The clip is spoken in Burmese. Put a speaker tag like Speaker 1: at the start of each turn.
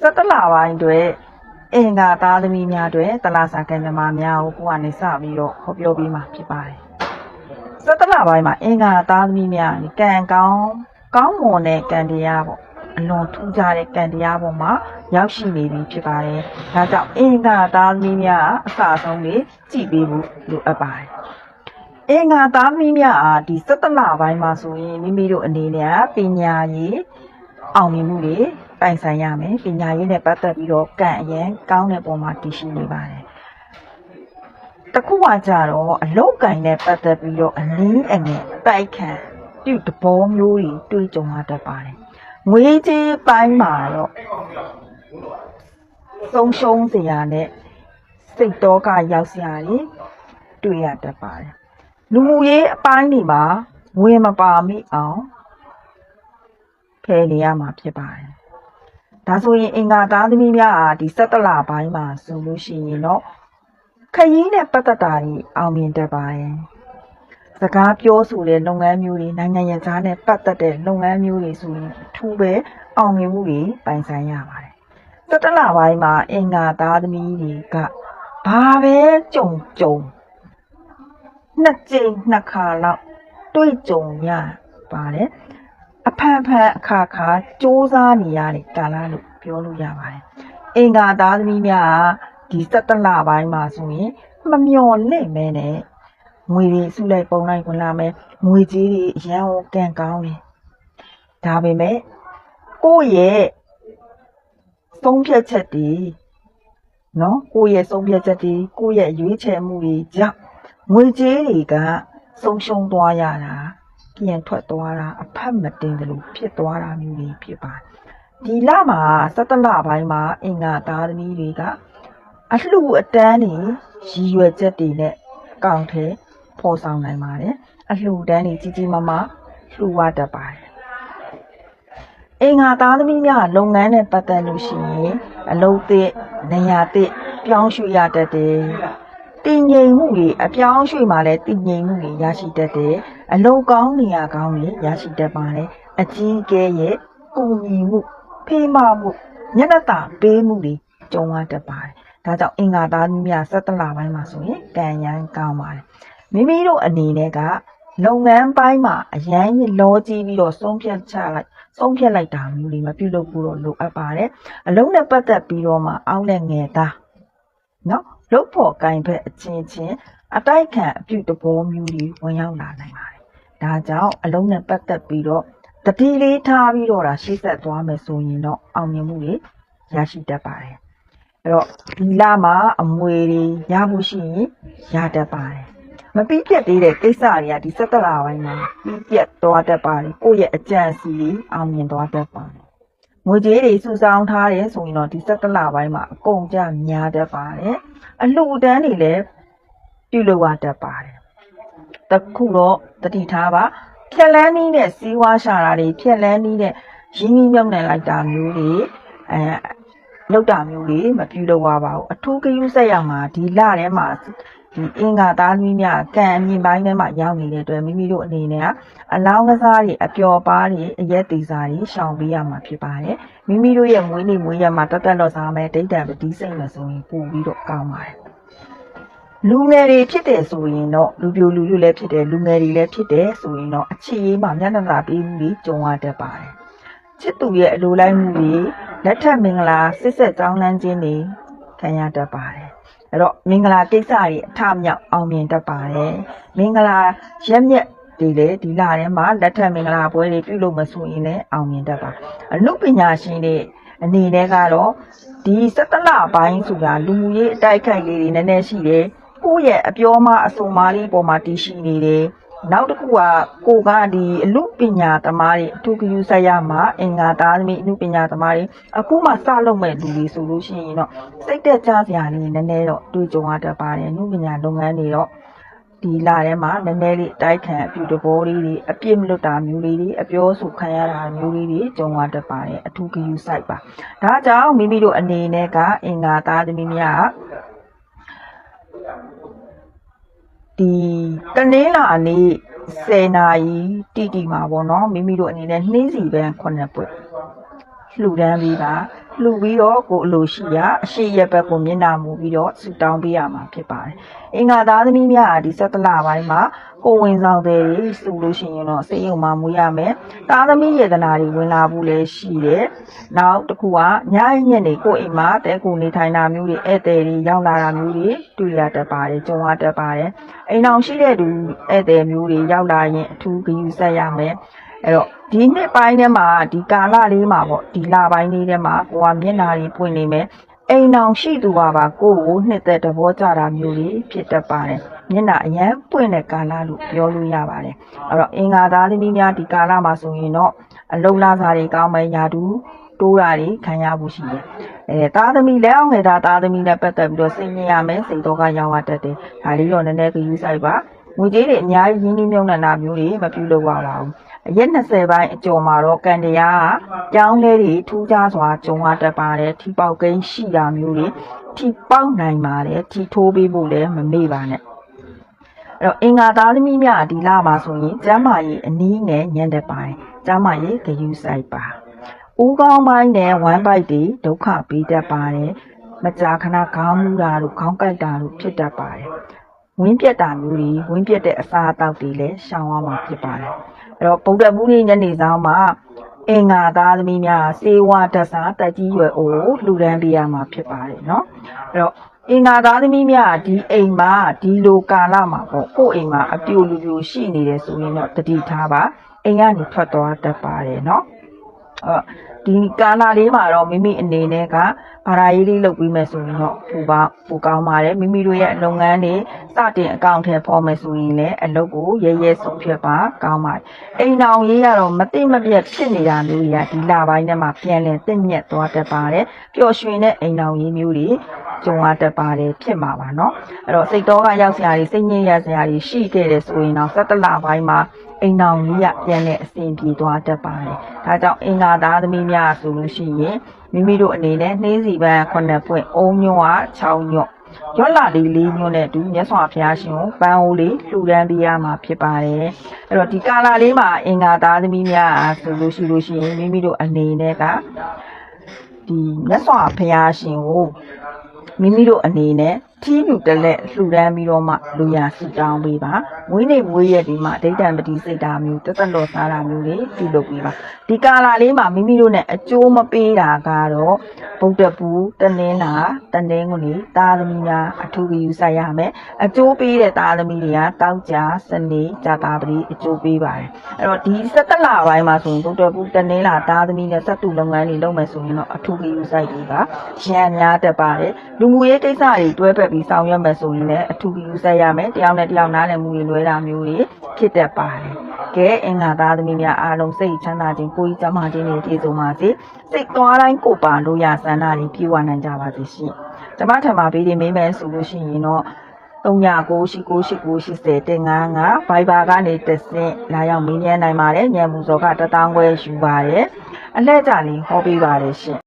Speaker 1: စက်တလပိုင်းတွေအင်္ဂါသားသမီးများတွေတလားစာကံမြမများကိုကိုကနေစပြီးတော့ဟောပြောပေးမှာဖြစ်ပါတယ်စက်တလပိုင်းမှာအင်္ဂါသားသမီးများကံကောင်းကောင်းမွန်တဲ့ကံတရားပေါ့အလွန်ထူးခြားတဲ့ကံတရားပေါ်မှာရောက်ရှိနေပြီဖြစ်ပါတယ်ဒါကြောင့်အင်္ဂါသားသမီးများအစအဆုံးလေးကြည့်ပေးဖို့လိုအပ်ပါတယ်အင်္ဂါသားသမီးများအားဒီစက်တလပိုင်းမှာဆိုရင်မိမိတို့အနေနဲ့ပညာရေးအောင်မြင်မှုတွေ ပိုင်ဆိုင်ရမယ်ပညာရေးနဲ့ပတ်သက်ပြီးတော့ကံအရင်ကောင်းတဲ့ပုံမှာတည်ရှိနေပါတယ်တခုကကြတော့အလောက်ကင်နဲ့ပတ်သက်ပြီးတော့အနည်းအငယ်တိုက်ခံပြုတဘောမျိုးတွေတွေးကြုံရတတ်ပါတယ်ငွေကြေးပိုင်းမှာတော့ဆုံးရှုံးစရာနဲ့စိတ်တော့ကရောက်စရာတွေတွေ့ရတတ်ပါတယ်လူမှုရေးအပိုင်းတွေမှာဝင်မပါမိအောင်ဖယ်နေရမှာဖြစ်ပါတယ်။ ဒါဆိုရင်အင်္ဂါသားသမီးများဟာဒီစက်တလပိုင်းမှာဆိုလို့ရှိရင်တော့ခရီးနဲ့ပတ်သက်တာတွေအောင်မြင်တတ်ပါတယ်။စကားပြောဆိုတဲ့လုပ်ငန်းမျိုးတွေနိုင်ငံရေးသားနဲ့ပတ်သက်တဲ့လုပ်ငန်းမျိုးတွေဆိုရင်အထူးပဲအောင်မြင်မှုတွေပိုင်ဆိုင်ရပါတယ်။စက်တလပိုင်းမှာအင်္ဂါသားသမီးတွေကဘာပဲကြုံကြုံနှစ်ကြိမ်နှစ်ခါလောက်တွေ့ကြုံရပါတယ် အဖန်ဖန်အခါခါစူးစမ်းနေရတဲ့ကာလလို့ပြောလို့ရပါတယ်အင်္ဂါသားသမီးများကဒီစက်တလပိုင်းမှာဆိုရင်မမျော်လင့်မဲနဲ့ငွေတွေစုလိုက်ပုံလိုက်ဝင်လာမယ်ငွေကြီးတွေအရန်ဟောကန်ကောင်းတယ်ဒါပေမဲ့ကိုယ့်ရဲ့ဆုံးဖြတ်ချက်တွေနော်ကိုယ့်ရဲ့ဆုံးဖြတ်ချက်တွေကိုယ့်ရဲ့ရွေးချယ်မှုတွေကြောင့်ငွေကြေးတွေကဆုံးရှုံးသွားရတာ ပြန်ထွက်သွားတာအဖက်မတင်တယ်လို့ဖြစ်သွားတာမျိုးတွေဖြစ်ပါတယ်ဒီလမှာစက်တလပိုင်းမှာအင်္ဂါသားသမီးတွေကအလှူအတန်းတွေရည်ရွယ်ချက်တွေနဲ့အကောင့်ထဲပေါ်ဆောင်နိုင်ပါတယ်အလှူတန်းတွေကြီးကြီးမားမားလှူဝတတ်ပါတယ်အင်္ဂါသားသမီးများလုပ်ငန်းနဲ့ပတ်သက်လို့ရှိရင်အလုပ်သစ်နေရာသစ်ပြောင်းရွှေ့ရတတ်တယ် တည်ငြိမ်မှုတွေအပြောင်းအရွှေ့မှာလည်းတည်ငြိမ်မှုတွေရရှိတတ်တယ်အလုံကောင်းနေရာကောင်းတွေရရှိတတ်ပါတယ်အကြီးအကဲရဲ့ကုညီမှုဖေးမမှုညနေတာပေးမှုတွေကြုံရတတ်ပါတယ်ဒါကြောင့်အင်္ဂါသားသမီးများဆက်တလပိုင်းမှာဆိုရင်ကံရမ်းကောင်းပါတယ်မိမိတို့အနေနဲ့ကလုပ်ငန်းပိုင်းမှာအရန်ကြီးလောကြီးပြီးတော့ဆုံးဖြတ်ချလိုက်ဆုံးဖြတ်လိုက်တာမျိုးတွေမပြုလုပ်ဘူးတော့လိုအပ်ပါတယ်အလုံးနဲ့ပတ်သက်ပြီးတော့မှအောင်းနဲ့ငယ်သားနော် လုတ်ဖို့ကင်ဖက်အချင်းချင်းအတိုက်ခံအပြုတဘောမျိုးတွေဝင်ရောက်လာနိုင်ပါတယ်။ဒါကြောင့်အလုံးနဲ့ပတ်သက်ပြီးတော့တတိလေးထားပြီးတော့ဒါရှေ့ဆက်သွားမယ်ဆိုရင်တော့အောင်မြင်မှုတွေရရှိတတ်ပါတယ်။အဲ့တော့ဒီလမှာအမွေတွေရဖို့ရှိရင်ရတတ်ပါတယ်။မပြီးပြတ်သေးတဲ့ကိစ္စတွေကဒီစက်တလာပိုင်းမှာပြီးပြတ်သွားတတ်ပါတယ်။ကိုယ့်ရဲ့အကြံစီတွေအောင်မြင်သွားတတ်ပါတယ်။ ငွေကြေးတွေစုဆောင်းထားတယ်ဆိုရင်တော့ဒီစက်ကလပိုင်းမှာအကုန်ကြများတတ်ပါတယ်အလှူဒန်းတွေလည်းပြုလုပ်ရတတ်ပါတယ်တခုတော့တတိထားပါဖြက်လန်းနီးတဲ့စီးဝါးရှာတာတွေဖြက်လန်းနီးတဲ့ရင်းနှီးမြုပ်နှံလိုက်တာမျိုးတွေအဲလောက်တာမျိုးတွေမပြုလုပ်ရပါဘူးအထူးဂရုစိုက်ရမှာဒီလထဲမှာ ဒီအင်္ဂါသားသမီးများကံအမြင့်ပိုင်းထဲမှာရောက်နေတဲ့အတွက်မိမိတို့အနေနဲ့ကအလောင်းကစားတွေအပျော်ပါးတွေအရက်သေးစားတွေရှောင်ပေးရမှာဖြစ်ပါတယ်မိမိတို့ရဲ့မွေးနေ့မွေးရက်မှာတက်တက်တော့စားမယ်ဒိတ်တံပတိစိတ်မယ်ဆိုရင်ပို့ပြီးတော့ကောင်းပါတယ်လူငယ်တွေဖြစ်တယ်ဆိုရင်တော့လူပြိုလူလူလည်းဖြစ်တယ်လူငယ်တွေလည်းဖြစ်တယ်ဆိုရင်တော့အခြေရေးမှာမျက်နှာသာပေးမှုတွေကြုံရတတ်ပါတယ်ချစ်သူရဲ့အလိုလိုက်မှုတွေလက်ထပ်မင်္ဂလာစစ်ဆက်ကြောင်းလန်းခြင်းတွေခံရတတ်ပါတယ် အဲ့တော့မင်္ဂလာကိစ္စတွေအထမြောက်အောင်မြင်တတ်ပါတယ်မင်္ဂလာရက်မြက်ဒီလေဒီလာထဲမှာလက်ထပ်မင်္ဂလာပွဲတွေပြုလုပ်မဆိုရင်လည်းအောင်မြင်တတ်ပါအနုပညာရှင်တွေအနေနဲ့ကတော့ဒီစက်တလပိုင်းဆိုတာလူမှုရေးအတိုက်ခိုက်လေးတွေနည်းနည်းရှိတယ်ကိုယ့်ရဲ့အပြောမအဆိုမလေးပေါ်မှာတည်ရှိနေတယ် နောက်တစ်ခုကကိုကဒီအမှုပညာသမားတွေအထူးဂရုစိုက်ရမှာအင်္ဂါသားသမီးအမှုပညာသမားတွေအခုမှစလုပ်မဲ့လူတွေဆိုလို့ရှိရင်တော့စိတ်သက်ကြစရာလေးနည်းနည်းတော့တွေ့ကြုံရတတ်ပါတယ်အမှုပညာလုပ်ငန်းတွေတော့ဒီလာထဲမှာနည်းနည်းလေးတိုက်ခံအပြူတဘောလေးတွေအပြစ်မလွတ်တာမျိုးလေးတွေအပြောဆိုခံရတာမျိုးလေးတွေကြုံရတတ်ပါတယ်အထူးဂရုစိုက်ပါဒါကြောင့်မိမိတို့အနေနဲ့ကအင်္ဂါသားသမီးများ ဒီတနင်္လာနေ့10နာရီတိတိမှာပေါ့နော်မိမိတို့အနေနဲ့နှင်းစီပန်း9ပွက်လှူဒန်းပြီးပါလှူပြီးတော့ကိုယ်အလိုရှိရာအရှိရဘက်ကိုမျက်နှာမူပြီးတော့ဆူတောင်းပေးရမှာဖြစ်ပါတယ်အင်္ဂါသားသမီးများကဒီ17လပိုင်းမှာကိုယ်ဝင်ဆောင်တဲ့စုလို့ရှိရင်တော့စိတ်ယုံမှမူရမယ်သားသမီးယေဒနာတွေဝင်လာဖို့လည်းရှိတယ်နောက်တစ်ခုကညအိညက်နေကိုယ်အိမ်မှာတဲကိုနေထိုင်တာမျိုးတွေဧည့်သည်တွေရောက်လာတာမျိုးတွေတွေ့ရတတ်ပါတယ်ကြုံရတတ်ပါတယ်အိမ်အောင်ရှိတဲ့သူဧည့်သည်မျိုးတွေရောက်လာရင်အထူးဂရုစိုက်ရမယ်အဲ့တော့ ဒီနှစ်ပိုင်းထဲမှာဒီကာလလေးမှာပေါ့ဒီလပိုင်းလေးထဲမှာကိုကမျက်နာတွေပွင့်နေမယ်အိမ်အောင်ရှိသူကပါကိုယ့်ကိုနှစ်သက်သဘောကြတာမျိုးတွေဖြစ်တတ်ပါတယ်မျက်နာအရန်ပွင့်တဲ့ကာလလို့ပြောလို့ရပါတယ်အဲ့တော့အင်္ဂါသားသမီးများဒီကာလမှာဆိုရင်တော့အလုံလာစာတွေကောင်းမယ်ယာတူတိုးတာတွေခံရဖို့ရှိတယ်အဲသားသမီးလက်အောင်ငယ်သားသားသမီးနဲ့ပတ်သက်ပြီးတော့စိတ်ညစ်ရမယ်စိတ်တော့ကရောက်ရတတ်တယ်ဒါလေးတော့နည်းနည်းကြည့်ဆိုင်ပါငွေကြေးတွေအများကြီးရင်းနှီးမြှုပ်နှံတာမျိုးတွေမပြုလုပ်ပါဘူး အရက်20ပိုင်းအကျော်မှာတော့ကန်တရားကကြောင်းလေးတွေထူးခြားစွာကျုံရတတ်ပါတယ်ထီပေါက်ကိန်းရှိတာမျိုးတွေထီပေါက်နိုင်ပါတယ်ထီထိုးပေးဖို့လည်းမမေ့ပါနဲ့အဲ့တော့အင်္ဂါသားသမီးများဒီလမှာဆိုရင်ကျမ်းမာရေးအနည်းနဲ့ညံ့တဲ့ပိုင်းကျမ်းမာရေးဂယူဆိုင်ပါဦးကောင်းပိုင်းနဲ့ဝမ်းပိုက်တွေဒုက္ခပေးတတ်ပါတယ်မကြာခဏခေါင်းမူတာတို့ခေါင်းကိုက်တာတို့ဖြစ်တတ်ပါတယ်ဝင်းပြက်တာမျိုးတွေဝင်းပြက်တဲ့အစာအသောက်တွေလည်းရှောင်ရမှာဖြစ်ပါတယ် အဲ့တော့ဗုဒ္ဓဘုရားညနေဆောင်မှာအင်္ဂါသားသမီးများစေဝါတဆာတက်ကြီးရွယ်အိုလှူဒန်းပေးရမှာဖြစ်ပါတယ်เนาะအဲ့တော့အင်္ဂါသားသမီးများဒီအိမ်မှာဒီလိုကာလမှာပေါ့ကိုယ့်အိမ်မှာအပြိုလူပြိုရှိနေတယ်ဆိုရင်တော့တတိထားပါအိမ်ကနေထွက်သွားတတ်ပါတယ်เนาะအဲ့ ဒီကာလလေးမှာတော့မိမိအနေနဲ့ကဘာသာရေးလေးလုပ်ပြီးမယ်ဆိုရင်တော့ပူပါပူကောင်းပါတယ်မိမိတို့ရဲ့လုပ်ငန်းတွေစတင်အကောင့်ထဲပေါ်မယ်ဆိုရင်လည်းအလုပ်ကိုရဲရဲဆုံးဖြတ်ပါကောင်းပါတယ်အိမ်အောင်ရေးရတော့မသိမပြတ်ဖြစ်နေတာမျိုးတွေကဒီလပိုင်းထဲမှာပြန်လည်တင့်မြတ်သွားတတ်ပါတယ်ပျော်ရွှင်တဲ့အိမ်အောင်ရေးမျိုးတွေကြုံရတတ်ပါတယ်ဖြစ်မှာပါเนาะအဲ့တော့စိတ်တော်ကရောက်စရာတွေစိတ်ညစ်ရစရာတွေရှိခဲ့တယ်ဆိုရင်တော့17လပိုင်းမှာ အိမ်အောင်ကြီးရပြန်တဲ့အစဉ်ပြေသွားတတ်ပါတယ်ဒါကြောင့်အင်္ဂါသားသမီးများဆိုလို့ရှိရင်မိမိတို့အနေနဲ့နှင်းစီပန်း9ပွင့်အုံးညွန့်အား6ညွန့်ရွက်လာလေးလေးညွန့်နဲ့အတူမြတ်စွာဘုရားရှင်ကိုပန်းအိုးလေးလှူဒန်းပေးရမှာဖြစ်ပါတယ်အဲ့တော့ဒီကာလာလေးမှာအင်္ဂါသားသမီးများအားဆိုလို့ရှိလို့ရှိရင်မိမိတို့အနေနဲ့ကဒီမြတ်စွာဘုရားရှင်ကိုမိမိတို့အနေနဲ့ ထီးလူတလက်လှူဒန်းပြီးတော့မှလူရဆူတောင်းပေးပါဝိနေဝေးရက်ဒီမှာဒိဋ္ဌံပတိစိတ်တာမျိုးတက်တက်လော်စားတာမျိုးတွေပြုလုပ်ပေးပါဒီကာလာလေးမှာမိမိတို့ ਨੇ အကျိုးမပေးတာကတော့ဗုဒ္ဓပူတနင်္လာတနင်္ဂနွေသားသမီးများအထူးယူဆိုင်ရမယ်အကျိုးပေးတဲ့သားသမီးတွေကတောက်ကြစနေဇာတာပတိအကျိုးပေးပါတယ်အဲ့တော့ဒီ17လပိုင်းမှာဆိုရင်ဗုဒ္ဓပူတနင်္လာသားသမီးနဲ့စက်တူလုပ်ငန်းတွေလုပ်မယ်ဆိုရင်တော့အထူးယူဆိုင်ပေးပါရန်များတတ်ပါတယ်လူမှုရေးကိစ္စတွေတွဲဖက်ပြီးဆောင်ရွက်မယ်ဆိုရင်လည်းအထူးယူဆိုင်ရမယ်တယောက်နဲ့တယောက်နားလည်မှုတွေလွဲတာမျိုးတွေဖြစ်တတ်ပါတယ်ကဲအင်္ဂါသားသမီးများအားလုံးစိတ်ချမ်းသာခြင်းကိုယ်ကြီးကျန်းမာခြင်းတွေပြည့်စုံပါစေစိတ်သွားတိုင်းကိုယ်ပါလို့ရဆန္ဒတွေပြည့်ဝနိုင်ကြပါစေရှင်ကျမထံမှာပေးနေမေးမယ်ဆိုလို့ရှိရင်တော့39989880တင်95 Viber ကနေတစ်ဆင့်လာရောက်မေးမြန်းနိုင်ပါတယ်ညံမှုစောကတထောင်ခွဲယူပါတယ်အလှည့်ကြလေးဟောပေးပါတယ်ရှင်